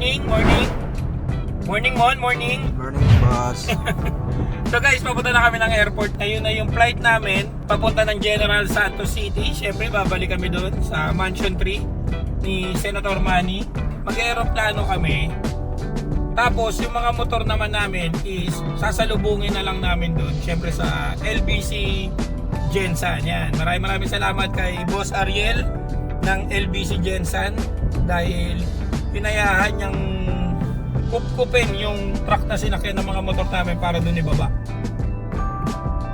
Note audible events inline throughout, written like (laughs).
morning, morning. Morning, Mon, morning. Morning, boss. (laughs) So guys, papunta na kami ng airport. Ayun na yung flight namin. Papunta ng General Santos City. Siyempre, babalik kami doon sa Mansion 3 ni Senator Manny. Mag-aeroplano kami. Tapos, yung mga motor naman namin is sasalubungin na lang namin doon. Siyempre sa LBC Gensan. Yan. Maraming maraming salamat kay Boss Ariel ng LBC Gensan dahil pinayahan niyang kupkupin yung truck na sinakyan ng mga motor namin para doon ibaba.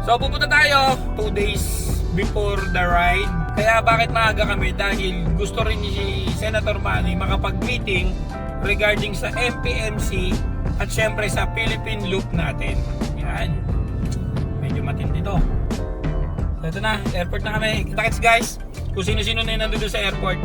So pupunta tayo 2 days before the ride. Kaya bakit maaga kami? Dahil gusto rin ni Senator Manny makapag-meeting regarding sa MPMC at syempre sa Philippine Loop natin. Yan. Medyo matindi to. So ito na, airport na kami. Kita-kits guys. Kung sino-sino na yung nandun sa airport.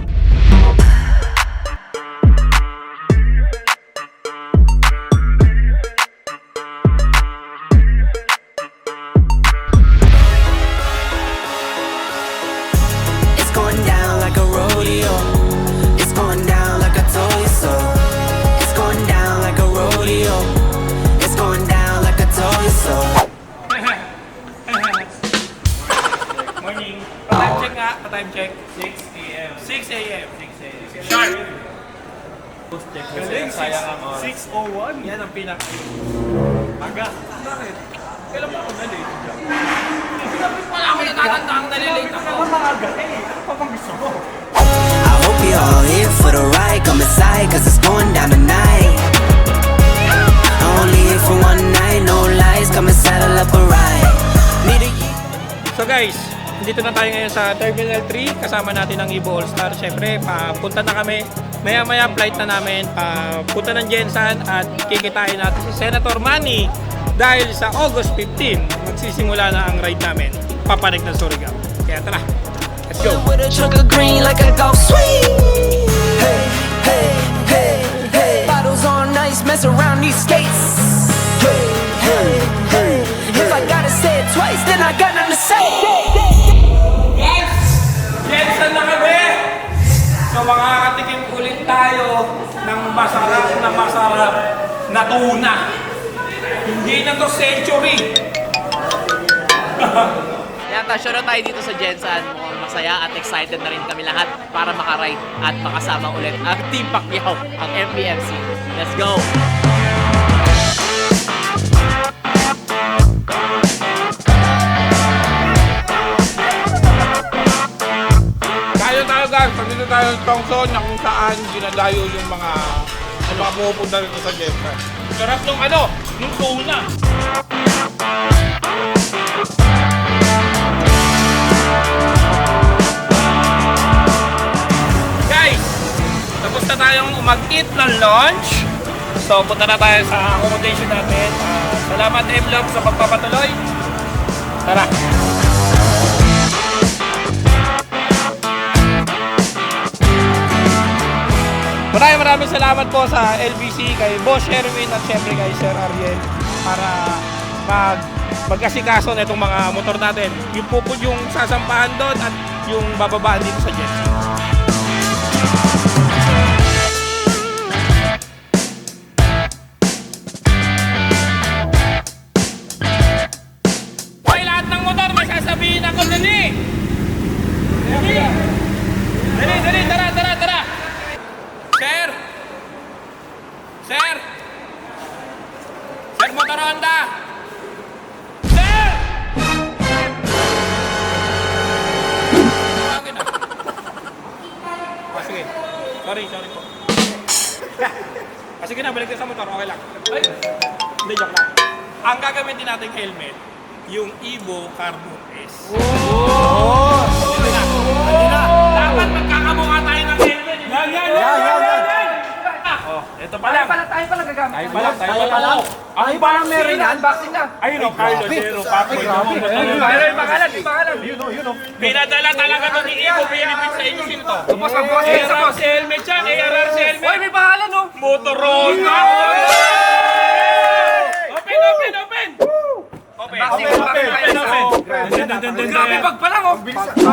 Oras. 6.01. Yan ang pinak. Aga. Bakit? Kailan ba ako na-late? Wala ako natatanda ang nalilate ako. I hope you're all here for the ride. Come inside, cause it's going down tonight. Only here for one night, no lies. Come and saddle up a ride. So guys, dito na tayo ngayon sa Terminal 3. Kasama natin ang Ibo All Star. Siyempre, papunta na kami. Maya-maya flight na namin. Papunta ng Jensan at kikitain natin si Senator Manny. Dahil sa August 15, magsisimula na ang ride namin. Papanik ng Surigao. Kaya tara, let's go! with a trunk of green like a. Hey, hey, hey, hey. On ice, mess around these skates. Hey, hey, hey. If I gotta say it twice, then I got nothing to say. Yes! Masarap na masarap na tuna. Hindi na to century. Yan, ta, sure na tayo dito sa Jensan. Mukhang masaya at excited na rin kami lahat para makaride at makasama ulit ang Team Pacquiao, ang MPMC. Let's go! Tayo sa Tongson na kung saan dinadayo yung mga yung mga pumupunta rito sa Jensen. Sarap nung ano, nung tuna. Guys, tapos na tayong umag-eat ng lunch. So, punta na tayo sa accommodation natin. Ah, salamat, M-Love, sa pagpapatuloy. Tara! Maraming maraming salamat po sa LBC, kay Boss Sherwin at syempre kay Sir Ariel para mag magkasikaso na itong mga motor natin. Yung pupod yung sasampahan doon at yung bababaan dito sa jet. Ah, sige na, balik na sa motor. Okay lang. Ay! Hindi, joke lang. Ang gagamitin nating helmet, yung Evo Carbon S. Oh! Hindi na. Hindi na. Dapat magkakamukha tayo ng helmet. Yan, yan, yan, yan, yan. Oh, ito pa lang. Pala tayo pala gagamit. Tayo pa lang, tayo pa lang. Ang Parang meron na, unboxing na. Ayun o, Carlo, Zero, Paco, Ayun, yung pangalan, yung pangalan. Pinadala talaga to ni Evo Philippines sa inyo. Sino to? Boss, ang boss, sa boss. si helmet yan, ARR si helmet. Hoy, may pangalan, oh. Motorola! Open, open, open! Open, open, open, open. Grabe pag pa lang, oh.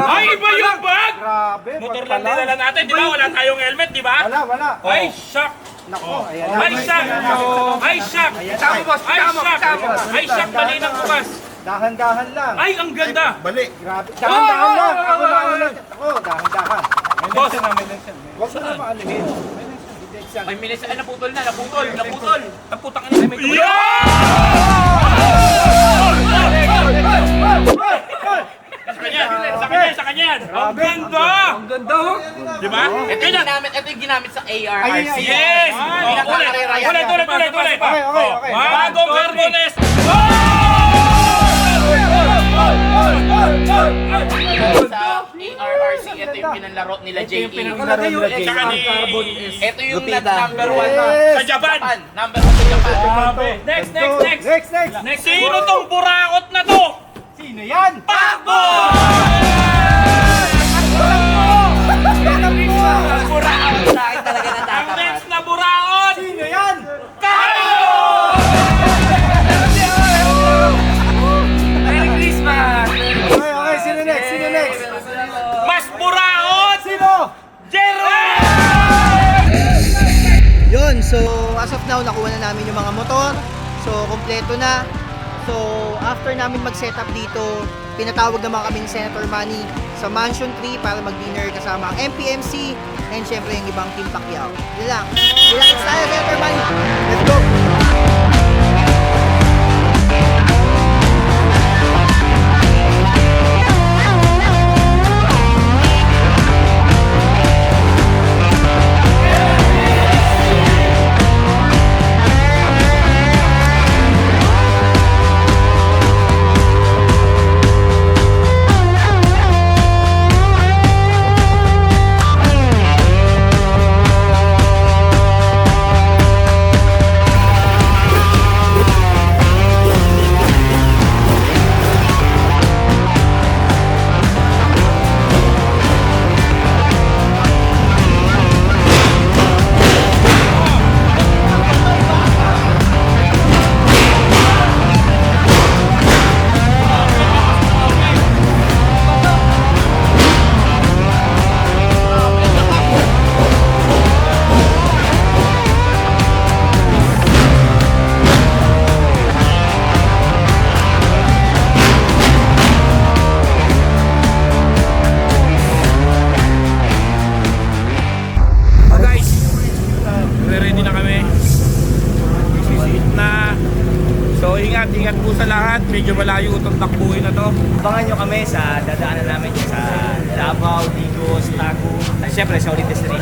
Ay, iba yung bag! Grabe. Motor lang dinala natin, di ba? Wala tayong helmet, di ba? Wala, wala. Ay, shock! Nako, ayan na. Ay, Shaq! Ay, Shaq! Tama, boss. Ay, tama. Ay, Shaq! Mali ng bukas! Dahan-dahan lang. Ay, ang ganda! Grabe. Dahan-dahan lang. Ako na ulit. Ako, dahan-dahan. Boss, Huwag mo na maanuhin. May minutes. Ay, naputol na, naputol, naputol. ang putang ina may tuloy. Sa kanya, sa kanya, sa kanya. Ang ganda! Ang ganda, oh. Di ba? Ito yung ginamit, ito yung ginamit sa ARRC. Yes! Oh, ulit, ulit, ulit, ulit, ulit. Okay, okay, okay. Oh, Bagong Carbones! Sa ARRC, ito yung pinanlaro nila JE. Pinanglaro nila ni... Ito yung Lupita. nat- number one. Sa Japan! Number one sa Japan. Next, next, next! Next, next. Next, sino tong burakot na to? Sino yan? Pakbo! Kompleto na. So, after namin mag-setup dito, pinatawag naman kami ni Senator Manny sa Mansion 3 para mag-dinner kasama ang MPMC and syempre yung ibang Team Pacquiao. Yun lang. Relax tayo, Senator Manny. Let's go! Medyo malayo itong takbuhin na to. Abangan nyo kami sa dadaanan namin sa Davao, Digos, Tagu. At syempre sa destination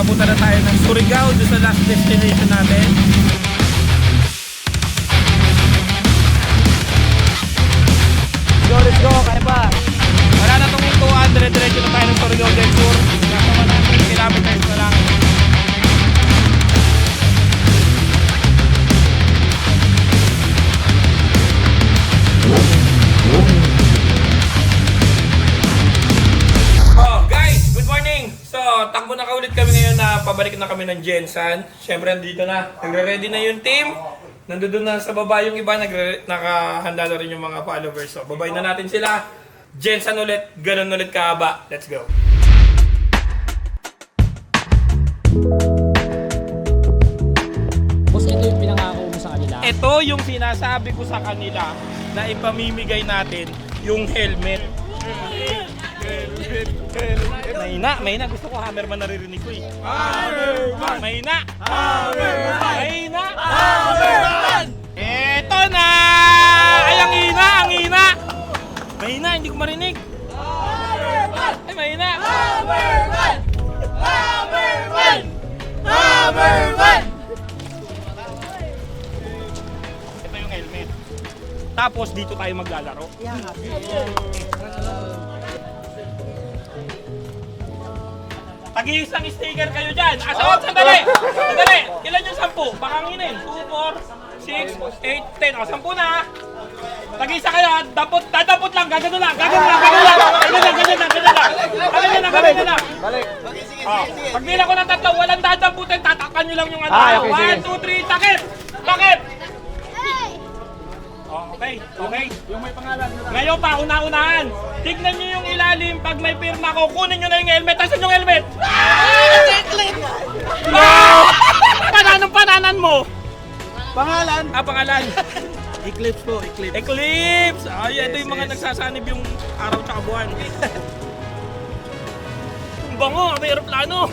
Papunta na tayo ng Surigao, doon sa last destination natin. Go, let's go, kaya pa. Wala na itong 200, diretso na tayo ng Surigao del Sur. Nasa 100 kilometers na lang. Ngayon na kami ng Jensan. Siyempre, andito na. Nagre-ready na yung team Nandoon na sa baba yung iba, nagre- nakahanda na rin yung mga followers. So, babay na natin sila. Jensen ulit, ganun ulit kaaba. Let's go. Boss, ito yung pinangako mo sa kanila. Ito yung sinasabi ko sa kanila na ipamimigay natin yung helmet. Mahina, mahina. Gusto ko hammerman naririnig ko eh. Hammerman! Mahina! Hammerman! Mahina! Hammerman! Eto na! Ay, ang hina! Ang hina! Mahina, hindi ko marinig. Hammerman! Ay, mahina! Hammerman! Hammerman! Hammerman! Ito yung helmet. Tapos dito tayo maglalaro. Tag-iisang sticker kayo dyan. Asa oh, sandali! Sandali! Ilan yung sampu? Pakanginin. 2, 4, 6, 8, 10. O, sampu na. Tag-isa kayo. ha? Dampot, dadampot lang. Gagano lang. Gagano lang. Gagano lang. Ganyan lang. Ganyan lang. Ganyan lang. Ganyan lang. Ganyan lang. Balik. Oh, pag bilang ko ng tatlo, walang dadamputin. Tatakpan nyo lang yung ano. Ah, okay, 1, 2, 3, takip! Takip! Okay, okay. Yung may pangalan. Ngayon pa, una-unahan. Tignan nyo yung ilalim. Pag may pirma ko, kunin nyo na yung helmet. Asan yung helmet? Ah! (laughs) Pananong pananan mo? Pangalan? Ah, pangalan. (laughs) Eclipse po, Eclipse. Eclipse! Ay, ito yung mga nagsasanib yung araw tsaka buwan. (laughs) Ang bango, may aeroplano.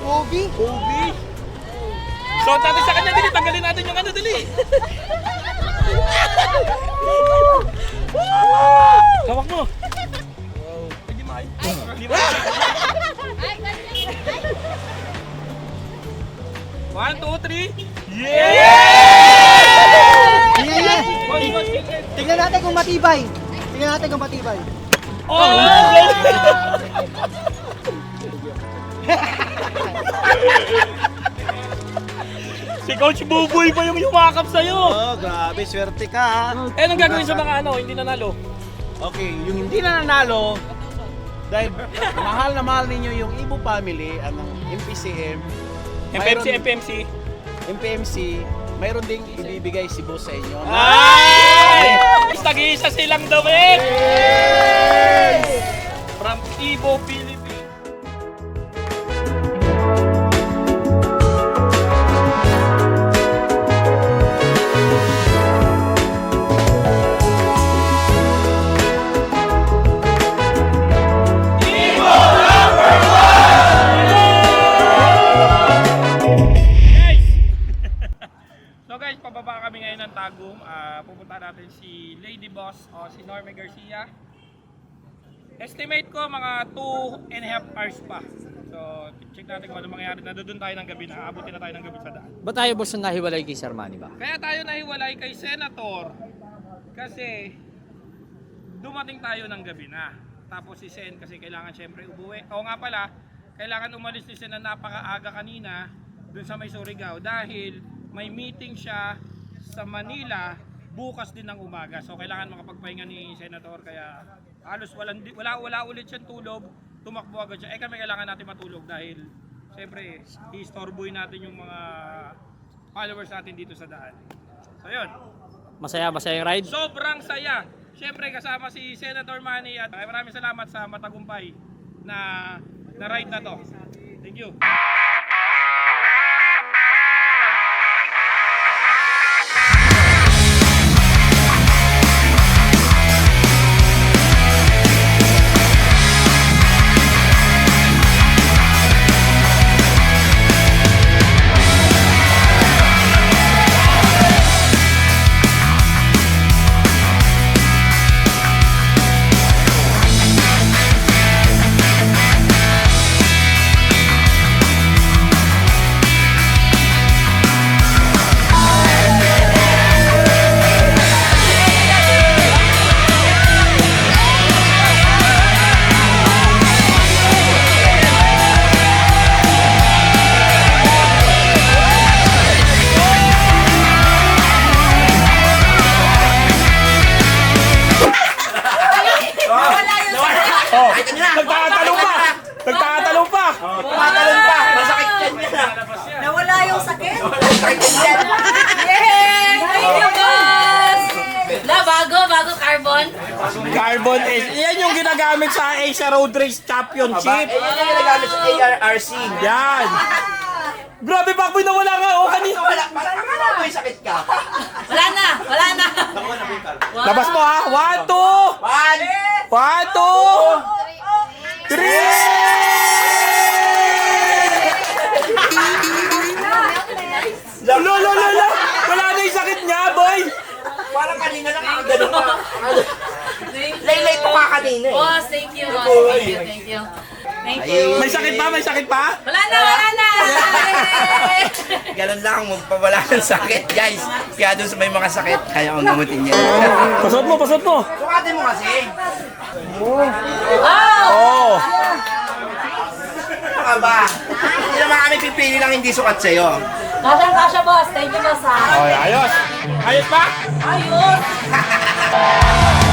Obi? Obi. So, natin sa kanya, dili. Tanggalin natin yung ano, dili. Hawak mo. Hindi maay. Hindi maay. One, two, three. Yeah! Tingnan, boss, tingnan natin kung matibay. Tingnan natin kung matibay. Oh! (laughs) (laughs) si Coach Buboy pa yung yumakap sa'yo. Oh, grabe, swerte ka ha. Eh, anong gagawin sa mga ano, hindi nanalo? Okay, yung hindi na nanalo, dahil mahal na mahal ninyo yung Ibo family, ang MPCM, mayroon- FMC. MPMC, mayroon ding ibibigay si boss sa inyo. Ay! Tag-iisa silang damit! From Ibo, Philippines. Garcia. Estimate ko mga 2 and a half hours pa. So, check natin kung ano mangyayari. Nandun tayo ng gabi na. Abutin na tayo ng gabi sa daan. Ba't tayo boss na nahiwalay kay Sir Manny ba? Kaya tayo nahiwalay kay Senator kasi dumating tayo ng gabi na. Tapos si Sen kasi kailangan syempre umuwi. O nga pala, kailangan umalis ni Sen na napakaaga kanina dun sa may Surigao dahil may meeting siya sa Manila bukas din ng umaga. So kailangan makapagpahinga ni Senator kaya halos walang, wala, wala ulit siyang tulog. Tumakbo agad siya. Eh kami kailangan natin matulog dahil syempre istorboy natin yung mga followers natin dito sa daan. So yun. Masaya, masaya yung ride? Sobrang saya. Siyempre kasama si Senator Manny at maraming salamat sa matagumpay na na ride na to. Thank you. Carbon Ace. Yan yung ginagamit sa Asia Road Race Championship. Eh, yun yung ginagamit sa ARRC. Yan. Grabe, Pakboy, nawala nga. O, kanina. Wala, wala yung sakit ka. Wala na! Wala na! Labas mo ha. One, two. One, One, two. Three. Lo, lo, lo, lo. Wala na yung sakit niya, boy. parang kanina lang ako ganun ka. Kanina eh. Boss, thank you. Boss. Thank you, thank you. Thank you. May sakit pa, may sakit pa. Wala na, wala na! (laughs) Ganun lang, magpawala ng sakit, guys. Kaya dun sa may mga sakit, kaya kong gamutin yan. Pasot mo, pasot mo. Sukatin mo kasi. Oh. Ano ka ba? Hindi naman kami pipili lang hindi sukat sa'yo. Kasha, kasha, boss. Thank you, boss. ha. Okay, ayos. Ayos pa? Ayos! (laughs)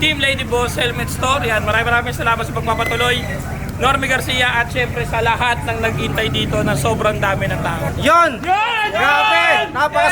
Team Lady Boss Helmet Store. Yan, maraming maraming salamat sa pagpapatuloy. Normie Garcia at syempre sa lahat ng nag-intay dito na sobrang dami ng tao. Yon! Yan! Grabe! Napaka